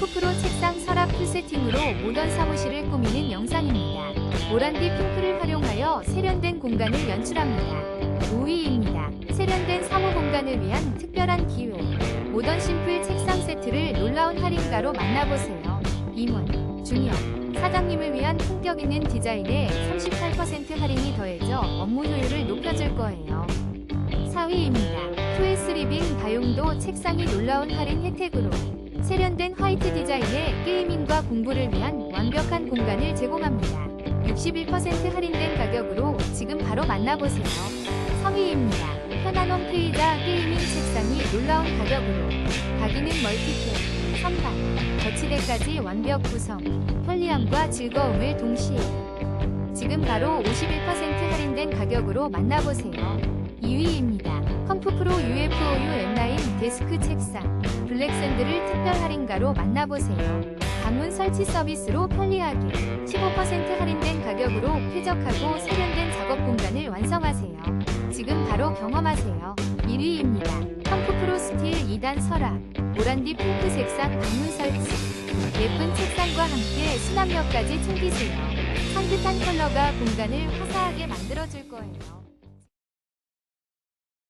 컴프프로 책상 서랍 풀세팅으로 모던 사무실을 꾸미는 영상입니다. 오란디 핑크를 활용하여 세련된 공간을 연출합니다. 5위입니다. 세련된 사무 공간을 위한 특별한 기회. 모던 심플 책상 세트를 놀라운 할인가로 만나보세요. 임원, 준영, 사장님을 위한 품격 있는 디자인에 38% 할인이 더해져 업무 효율을 높여줄 거예요. 4위입니다. QS 리빙 다용도 책상이 놀라운 할인 혜택으로 세련된 화이트 디자인의 게이밍과 공부를 위한 완벽한 공간을 제공합니다. 61% 할인된 가격으로 지금 바로 만나보세요. 3위입니다. 편한 홈페이자 게이밍 책상이 놀라운 가격으로 가기는 멀티탭, 선반, 거치대까지 완벽 구성, 편리함과 즐거움을 동시에 지금 바로 51% 할인된 가격으로 만나보세요. 2위입니다. 컴프 프로 UFOU M9 데스크 책상 블랙샌드를 특별 할인가로 만나보세요. 방문 설치 서비스로 편리하게 15% 할인된 가격으로 쾌적하고 세련된 작업 공간을 완성하세요. 지금 바로 경험하세요. 1위입니다. 컴프프로 스틸 2단 서랍 오란디 핑크 색상 방문 설치 예쁜 책상과 함께 수납력까지 챙기세요. 산뜻한 컬러가 공간을 화사하게 만들어줄 거예요.